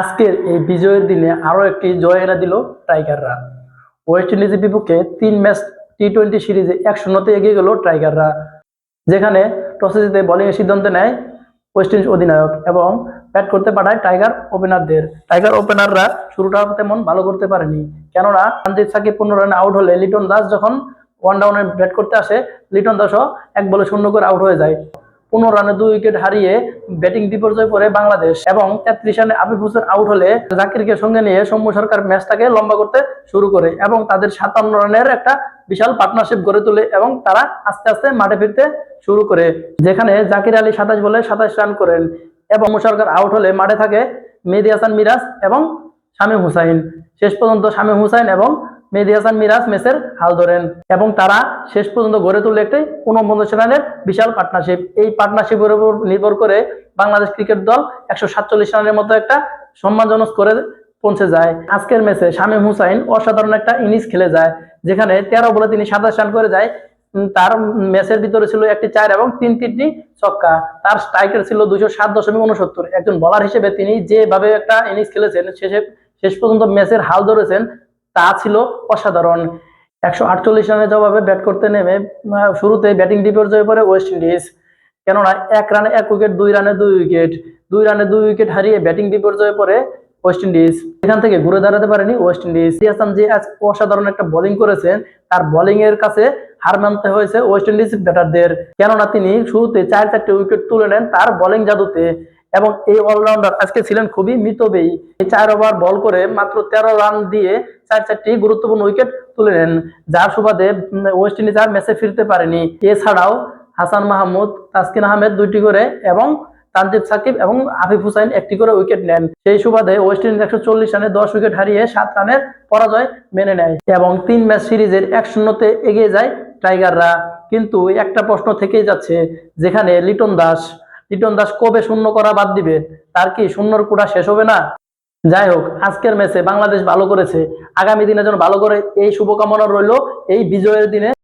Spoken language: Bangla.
আজকের এই বিজয়ের দিনে আরও একটি জয় এনে দিল টাইগাররা। ওয়েস্ট ইন্ডিজের বিপক্ষে তিন ম্যাচ টি টোয়েন্টি সিরিজে এক শূন্যতে এগিয়ে গেল টাইগাররা, যেখানে টসে জিতে বোলিং এর সিদ্ধান্ত নেয় ওয়েস্ট ইন্ডিজ অধিনায়ক এবং ব্যাট করতে পাঠায় টাইগার ওপেনারদের। টাইগার ওপেনাররা শুরুটা তেমন ভালো করতে পারেনি, কেননা সঞ্জিত সাকিব পনেরো রানে আউট হলে লিটন দাস যখন ওয়ান ডাউনে ব্যাট করতে আসে, লিটন দাসও এক বলে শূন্য করে আউট হয়ে যায়। পনেরো রানে দুই উইকেট হারিয়ে ব্যাটিং বিপর্যয় পড়ে বাংলাদেশ। এবং তেত্রিশ রানে আবিব হোসেন আউট হলে জাকিরকে সঙ্গে নিয়ে সৌম্য সরকার ম্যাচটাকে লম্বা করতে শুরু করে এবং তাদের সাতান্ন রানের একটা বিশাল পার্টনারশিপ গড়ে তোলে এবং তারা আস্তে আস্তে মাঠে ফিরতে শুরু করে, যেখানে জাকির আলী সাতাশ বলে সাতাশ রান করেন এবং সরকার আউট হলে মাঠে থাকে মেহেদি হাসান মিরাজ এবং শামীম হুসাইন। শেষ পর্যন্ত শামীম হুসাইন এবং মেহেদি হাসান, মিরাজ ম্যাচের হাল ধরেন। এবং তারা শেষ পর্যন্ত গড়ে তুললে একটি উনপঞ্চাশ রানের বিশাল পার্টনারশিপ এই পার্টনারশিপের উপর নির্ভর করে বাংলাদেশ ক্রিকেট দল একশো সাতচল্লিশ রানের মতো একটা সম্মানজনক করে পৌঁছে যায়। আজকের ম্যাচে শামীম হুসাইন অসাধারণ একটা ইনিংস খেলে যায়, যেখানে তেরো বলে তিনি সাতাশ রান করে যায়। তার ম্যাচের ভিতরে ছিল একটি চার এবং তিন তিনটি ছক্কা। তার স্ট্রাইকের ছিল দুশো সাত দশমিক উনসত্তর একজন বলার হিসেবে তিনি যেভাবে একটা ইনিংস খেলেছেন, শেষে শেষ পর্যন্ত ম্যাচের হাল ধরেছেন তা ছিল অসাধারণ। একশো আটচল্লিশ রানের জবাবে ব্যাট করতে নেমে শুরুতে ব্যাটিং বিপর্যয়ে পড়ে ওয়েস্ট ইন্ডিজ। কেননা এক রানে এক উইকেট, দুই রানে দুই উইকেট, দুই রানে দুই উইকেট হারিয়ে ব্যাটিং বিপর্যয়ে পড়ে ওয়েস্ট ইন্ডিজ। এখান থেকে ঘুরে দাঁড়াতে পারেনি ওয়েস্ট ইন্ডিজ। হাসান যে আজ অসাধারণ একটা বোলিং করেছেন। তার বোলিং এর কাছে হার মানতে হয়েছে ওয়েস্ট ইন্ডিজ ব্যাটারদের। কেননা তিনি শুরুতে চার চারটে উইকেট তুলে নেন তার বোলিং জাদুতে। এবং এই অলরাউন্ডার আজকে ছিলেন খুবই মিতব্যয়ী চার ওভার বল করে মাত্র তেরো রান দিয়ে চার চারটি গুরুত্বপূর্ণ উইকেট তুলে নেন, যার সুবাদে ওয়েস্ট ইন্ডিজ আর ম্যাচে ফিরতে পারেনি। এছাড়াও হাসান মাহমুদ, তাসকিন আহমেদ দুইটি করে এবং তানজিদ সাকিব এবং আফিফ হুসাইন একটি করে উইকেট নেন। সেই সুবাদে ওয়েস্ট ইন্ডিজ একশো চল্লিশ রানে দশ উইকেট হারিয়ে সাত রানের পরাজয় মেনে নেয় এবং তিন ম্যাচ সিরিজের এক শূন্যতে এগিয়ে যায় টাইগাররা কিন্তু একটা প্রশ্ন থেকেই যাচ্ছে, যেখানে লিটন দাস লিটন দাস কবে শূন্য করা বাদ দিবে? তার কি শূন্যর কোটা শেষ হবে না? যাই হোক, আজকের ম্যাচে বাংলাদেশ ভালো করেছে। আগামী দিনে যেন ভালো করে এই শুভকামনা রইল, এই বিজয়ের দিনে।